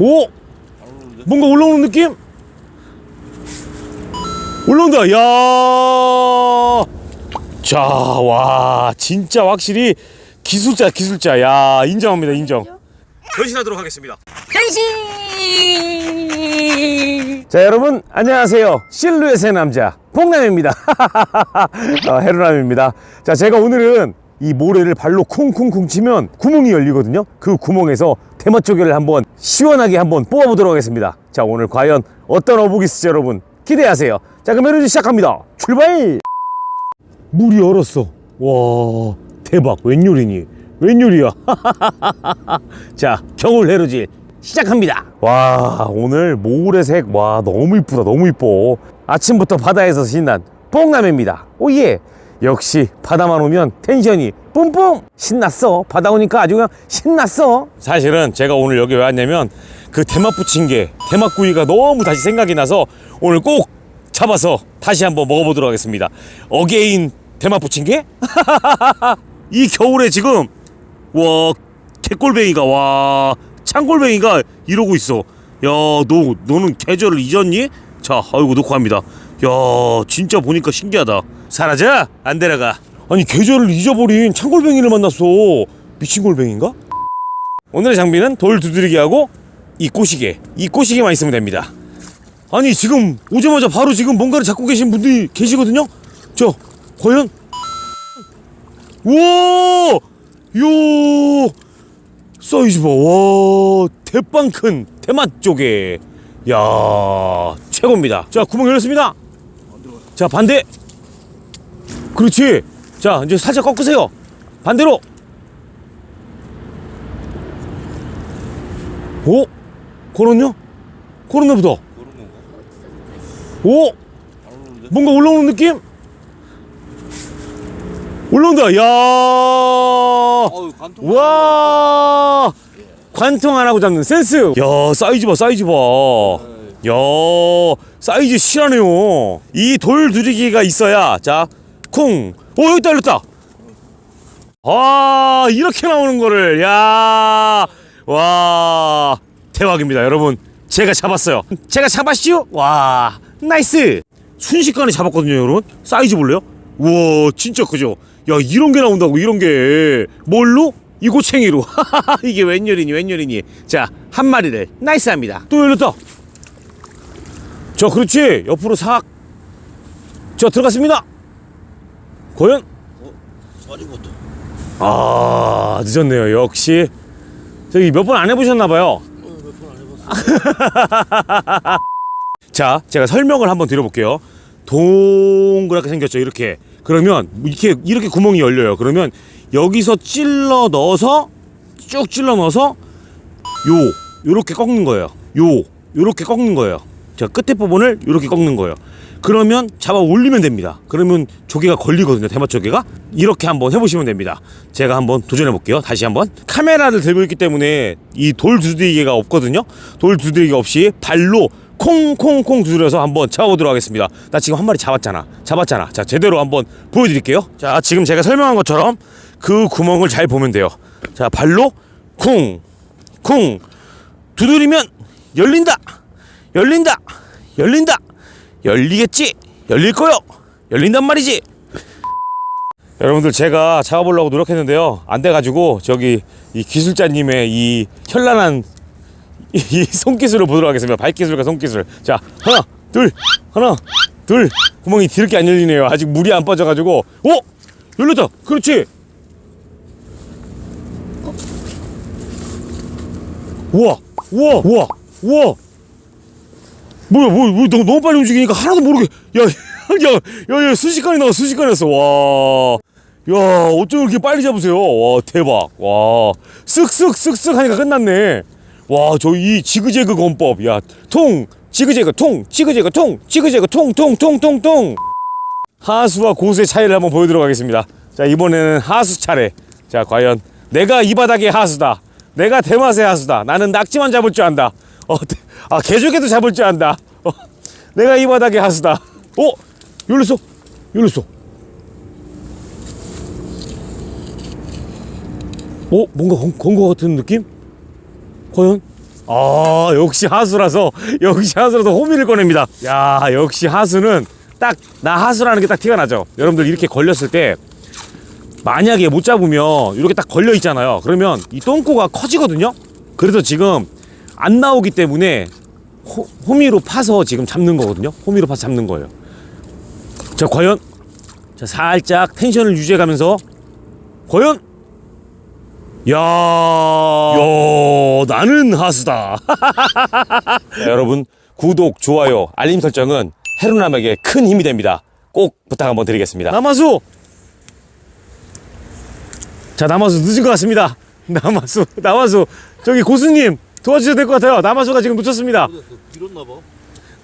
오! 뭔가 올라오는 느낌? 올라온다. 야! 자, 와, 진짜 확실히 기술자, 기술자. 야, 인정합니다, 인정. 변신하도록 하겠습니다. 변신! 자, 여러분, 안녕하세요. 실루엣의 남자, 봉남입니다. 어, 헤루남입니다. 자, 제가 오늘은 이 모래를 발로 쿵쿵쿵 치면 구멍이 열리거든요. 그 구멍에서 조개를 한번 시원하게 한번 뽑아보도록 하겠습니다. 자, 오늘 과연 어떤 어복이 있을지 여러분 기대하세요. 자, 그럼 여러분 시작합니다. 출발! 물이 얼었어. 와, 대박. 웬 요리니? 웬 요리야? 자, 겨울 해루질 시작합니다. 와, 오늘 모래색 와 너무 이쁘다. 너무 이뻐. 아침부터 바다에서 신난 뽕남입니다. 오예. 역시 바다만 오면 텐션이 뿜뿜 신났어. 바다 오니까 아주 그냥 신났어. 사실은 제가 오늘 여기 왜 왔냐면 그 대맛 부침개, 대맛구이가 너무 다시 생각이 나서 오늘 꼭 잡아서 다시 한번 먹어보도록 하겠습니다. 어게인 대맛 부침개? 이 겨울에 지금 와 개꼴뱅이가 와 창골뱅이가 이러고 있어 야 너 너는 계절을 잊었니? 자 아이고 놓고 합니다 야 진짜 보니까 신기하다 사라져 안 데려가 아니 계절을 잊어버린 창골뱅이를 만났어 미친 골뱅인가? 오늘의 장비는 돌 두드리기하고 이 꼬시개 이 꼬시개만 있으면 됩니다 아니 지금 오자마자 바로 지금 뭔가를 잡고 계신 분들이 계시거든요 저 과연 우와 요 사이즈 봐. 와, 대빵 큰 대맛 조개. 야, 최고입니다. 자, 구멍 열렸습니다. 자, 반대. 그렇지. 자, 이제 살짝 꺾으세요. 반대로. 오? 걸었냐? 걸었나 보다. 오? 뭔가 올라오는 느낌? 올라온다. 야! 와 관통 안 하고 잡는 센스 야 사이즈 봐 사이즈 봐 야 사이즈 실하네요 이 돌 두리기가 있어야 자 쿵오 여기다 열렸다. 아 이렇게 나오는 거를. 야 와 대박입니다. 여러분 제가 잡았어요. 제가 잡았슈 와 나이스. 순식간에 잡았거든요 여러분. 사이즈 볼래요? 우와 진짜 크죠? 야 이런 게 나온다고 이런 게. 뭘로? 이 고챙이로. 이게 웬열이니 웬열이니. 자 한 마리를 나이스 합니다. 또 열렸다. 자 그렇지. 옆으로 싹자 들어갔습니다 과연 빠진 것도. 아 늦었네요. 역시. 저기 몇 번 안 해보셨나봐요. 자 제가 설명을 한번 드려볼게요. 동그랗게 생겼죠 이렇게. 그러면 이렇게 이렇게 구멍이 열려요. 그러면 여기서 찔러 넣어서 쭉 찔러 넣어서 요 요렇게 꺾는 거예요. 요 요렇게 꺾는 거예요. 자 끝에 부분을 요렇게 꺾는 거예요 그러면 잡아 올리면 됩니다. 그러면 조개가 걸리거든요. 대마 조개가. 이렇게 한번 해보시면 됩니다. 제가 한번 도전해 볼게요. 다시 한번. 카메라를 들고 있기 때문에 이 돌 두드리기가 없거든요. 돌 두드리기 없이 발로 콩콩콩 두드려서 한번 잡아보도록 하겠습니다. 나 지금 한 마리 잡았잖아. 잡았잖아. 자 제대로 한번 보여드릴게요. 자 지금 제가 설명한 것처럼 그 구멍을 잘 보면 돼요. 자 발로 쿵쿵. 두드리면 열린다. 열린다. 열린다 열리겠지? 열릴 거요. 열린단 말이지. 여러분들 제가 잡아보려고 노력했는데요. 안 돼가지고 저기 이 기술자님의 이 현란한 이, 이 손기술을 보도록 하겠습니다. 발기술과 손기술. 자 하나 둘 하나 둘. 구멍이 뒤렇게 안 열리네요. 아직 물이 안 빠져가지고. 오! 열렸다! 그렇지! 우와! 우와! 우와! 우와 뭐야 뭐, 뭐 너무, 너무 빨리 움직이니까 하나도 모르게 야야야야 순식간에 나와 순식간에 났어. 와 야 어쩜 이렇게 빨리 잡으세요? 와 대박. 와. 쓱쓱 쓱쓱 하니까 끝났네. 와 저 이 지그재그 건법. 야 통 지그재그 통 지그재그 통 지그재그 통 통 통 통통. 하수와 고수의 차이를 한번 보여드리도록 하겠습니다. 자 이번에는 하수 차례. 자 과연 내가 이 바닥의 하수다. 내가 대맛의 하수다. 나는 낙지만 잡을 줄 안다 어, 아 개조개도 잡을 줄 안다. 어, 내가 이 바닥의 하수다. 어 열렸어. 열렸어. 어 뭔가 건거 같은 느낌? 과연? 아 역시 하수라서 역시 하수라서 호미를 꺼냅니다. 야 역시 하수는 딱 나 하수라는 게 딱 티가 나죠. 여러분들 이렇게 걸렸을 때 만약에 못 잡으면 이렇게 딱 걸려 있잖아요. 그러면 이 똥꼬가 커지거든요? 그래서 지금 안 나오기 때문에 호, 호미로 파서 지금 잡는 거거든요 호미로 파서 잡는 거예요 자 과연 자 살짝 텐션을 유지해 가면서 과연 야, 야 나는 하수다. 자, 여러분 구독, 좋아요, 알림 설정은 해루남에게 큰 힘이 됩니다. 꼭 부탁 한번 드리겠습니다. 남아수. 자 남아수 늦은 것 같습니다. 남아수, 남아수 저기 고수님 도와주셔야 될것 같아요. 남아수가 지금 놓쳤습니다. 길었나 봐.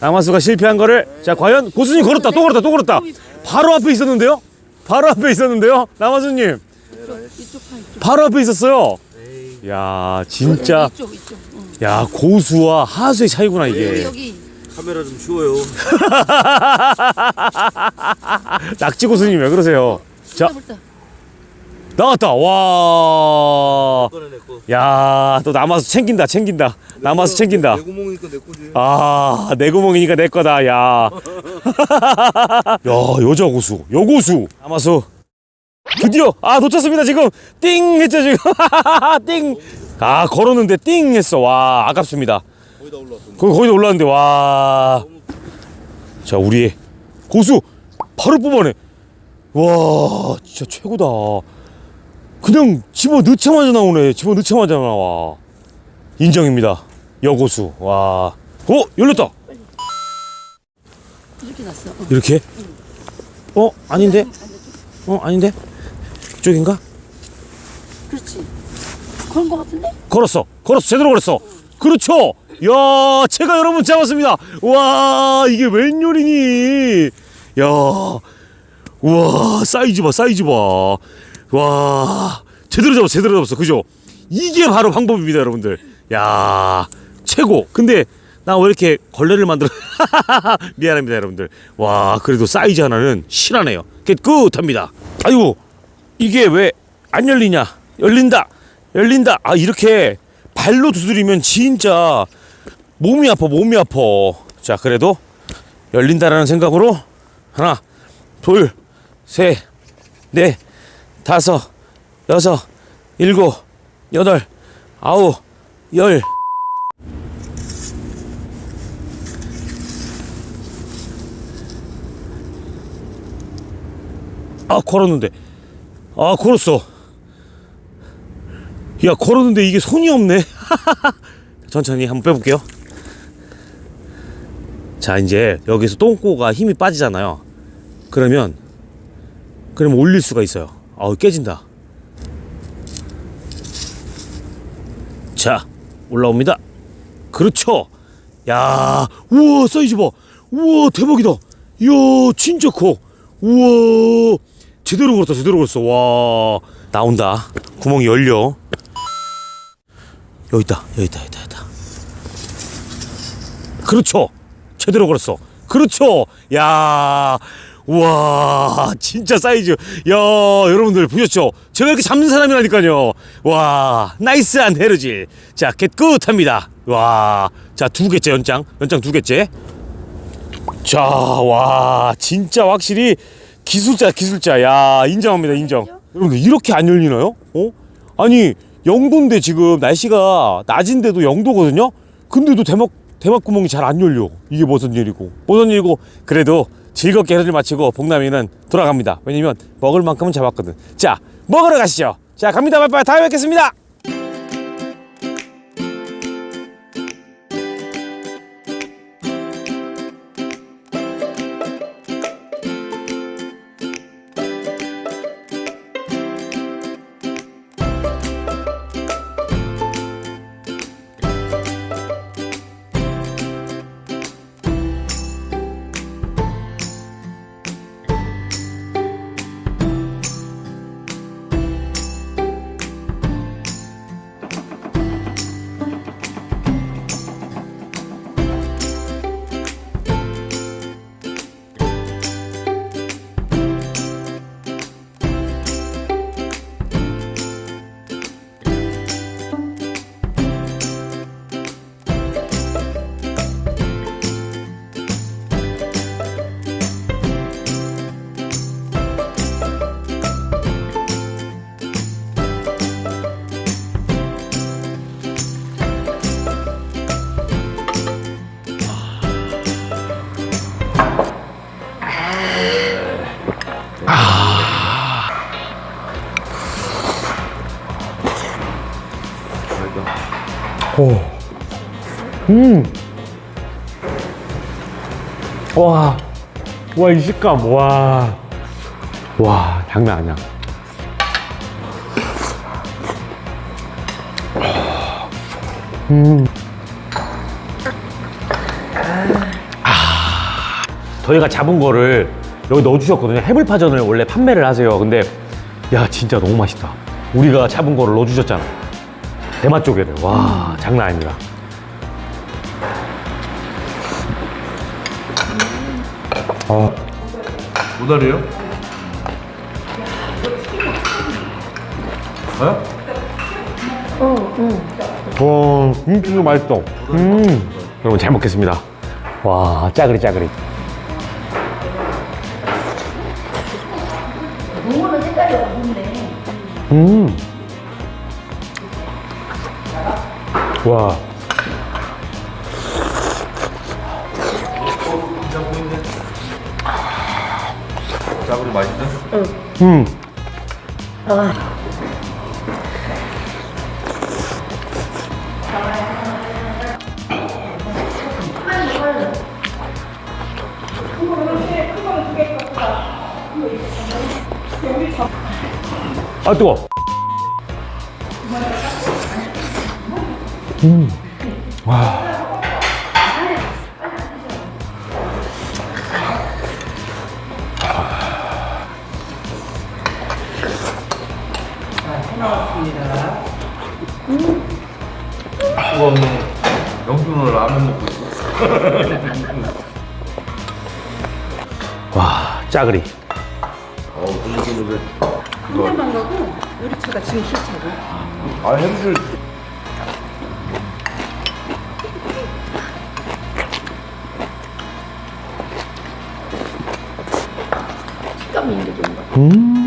남아수가 실패한 거를 자 과연 고수님 걸었다 또 걸었다 또 걸었다 바로 앞에 있었는데요 바로 앞에 있었는데요 남아수님 이쪽 파 이쪽. 바로 앞에 있었어요 야 진짜 이쪽 이쪽. 응. 야 고수와 하수의 차이구나 이게 여기. 카메라 좀 쉬워요. 낙지 고수님 왜 그러세요 자 불다. 나왔다 와. 야, 또 남아서 챙긴다, 챙긴다. 남아서 챙긴다. 내 구멍이니까 내 거지. 아, 내 구멍이니까 내 거다, 야. 야, 여자 고수, 여고수. 남아서 드디어, 아, 놓쳤습니다, 지금. 띵! 했죠, 지금. 띵! 아, 걸었는데 띵! 했어. 와, 아깝습니다. 거기다 올라왔어. 거기, 거기다 올랐는데, 와. 자, 우리 고수. 바로 뽑아내. 와, 진짜 최고다. 그냥 집어 넣자마자 나오네. 집어 넣자마자 나와. 인정입니다. 여고수. 와. 어, 열렸다. 이렇게 났어. 어. 이렇게? 어, 아닌데? 어, 아닌데? 이쪽인가? 그렇지. 그런 거 같은데? 걸었어. 걸었어. 제대로 걸었어. 그렇죠. 야, 제가 여러분 잡았습니다. 와, 이게 웬 요리니? 야, 와, 사이즈 봐, 사이즈 봐. 와, 제대로 잡았어, 제대로 잡았어. 그죠? 이게 바로 방법입니다, 여러분들. 야, 최고. 근데 나 왜 이렇게 걸레를 만들어? 미안합니다, 여러분들. 와, 그래도 사이즈 하나는 실하네요. 깨끗합니다. 아이고, 이게 왜 안 열리냐? 열린다. 열린다. 아, 이렇게 발로 두드리면 진짜 몸이 아파, 몸이 아파. 자, 그래도 열린다라는 생각으로 하나, 둘, 셋, 넷, 다섯, 여섯, 일곱, 여덟, 아홉, 열. 아, 걸었는데. 아, 걸었어. 야 걸었는데 이게 손이 없네 천천히 한번 빼볼게요 자 이제 여기서 똥꼬가 힘이 빠지잖아요 그러면 그러면 올릴 수가 있어요 아우 깨진다. 자 올라옵니다. 그렇죠. 야 우와 사이즈 봐. 우와 대박이다. 이야 진짜 커. 우와 제대로 걸었다 제대로 걸었어. 와 나온다. 구멍이 열려. 여기 있다 여기 있다 여기 있다, 여기 있다. 그렇죠. 제대로 걸었어. 그렇죠. 야 우와 진짜 사이즈. 야 여러분들 보셨죠? 제가 이렇게 잡는 사람이라니까요. 와 나이스한 헤르질. 자 깨끗합니다. 와자 두 개째 연장. 연장 두 개째. 자 와 진짜 확실히 기술자 기술자. 야 인정합니다 인정. 여러분들 이렇게 안 열리나요? 어? 아니 영도인데 지금 날씨가 낮인데도 영도거든요. 근데도 대막 대막 구멍이 잘 안 열려. 이게 무슨 일이고. 무슨 일이고. 그래도 즐겁게 해를 마치고 복남이는 돌아갑니다. 왜냐면 먹을 만큼은 잡았거든. 자 먹으러 가시죠. 자 갑니다. 빨리빨리 다음에 뵙겠습니다. 오. 음. 와. 와, 이 식감. 와. 와, 장난 아니야. 음. 아. 저희가 잡은 거를 여기 넣어주셨거든요. 해물파전을 원래 판매를 하세요. 근데 야 진짜 너무 맛있다. 우리가 잡은 거를 넣어주셨잖아. 대마 쪽에를 와 장난 아닙니다. 아, 모다리요? 와 진짜 맛있어. 음, 여러분 잘 먹겠습니다. 와 짜그리 짜그리. 농어는 색깔이 없는데. 음. 와. 짜구리 맛있네? 음. 아 뜨거. 음. 와. 음. 영준으로 라면 먹고 있어. 와, 짜그리. 어우, 근데 이거. 한대만 가고, 우리 차가 지금 시차고. 아, 힘들. 10점이 이게 좋은 음.